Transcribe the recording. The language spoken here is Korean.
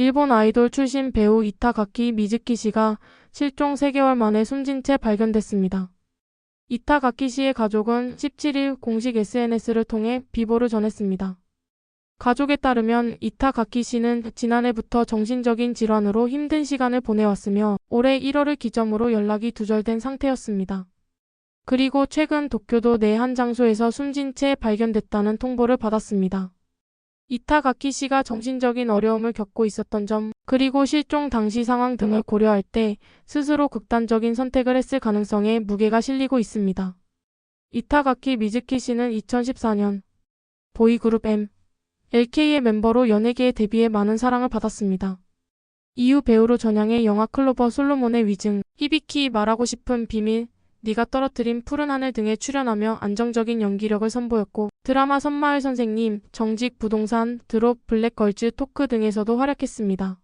일본 아이돌 출신 배우 이타가키 미즈키 씨가 실종 3개월 만에 숨진 채 발견됐습니다. 이타가키 씨의 가족은 17일 공식 SNS를 통해 비보를 전했습니다. 가족에 따르면 이타가키 씨는 지난해부터 정신적인 질환으로 힘든 시간을 보내왔으며 올해 1월을 기점으로 연락이 두절된 상태였습니다. 그리고 최근 도쿄도 내 한 장소에서 숨진 채 발견됐다는 통보를 받았습니다. 이타가키 씨가 정신적인 어려움을 겪고 있었던 점, 그리고 실종 당시 상황 등을 고려할 때 스스로 극단적인 선택을 했을 가능성에 무게가 실리고 있습니다. 이타가키 미즈키 씨는 2014년 보이그룹 M, LK의 멤버로 연예계에 데뷔해 많은 사랑을 받았습니다. 이후 배우로 전향해 영화 클로버 솔로몬의 위증, 히비키 말하고 싶은 비밀, 네가 떨어뜨린 푸른 하늘 등에 출연하며 안정적인 연기력을 선보였고 드라마 선마을 선생님, 정직 부동산, 드롭 블랙걸즈 토크 등에서도 활약했습니다.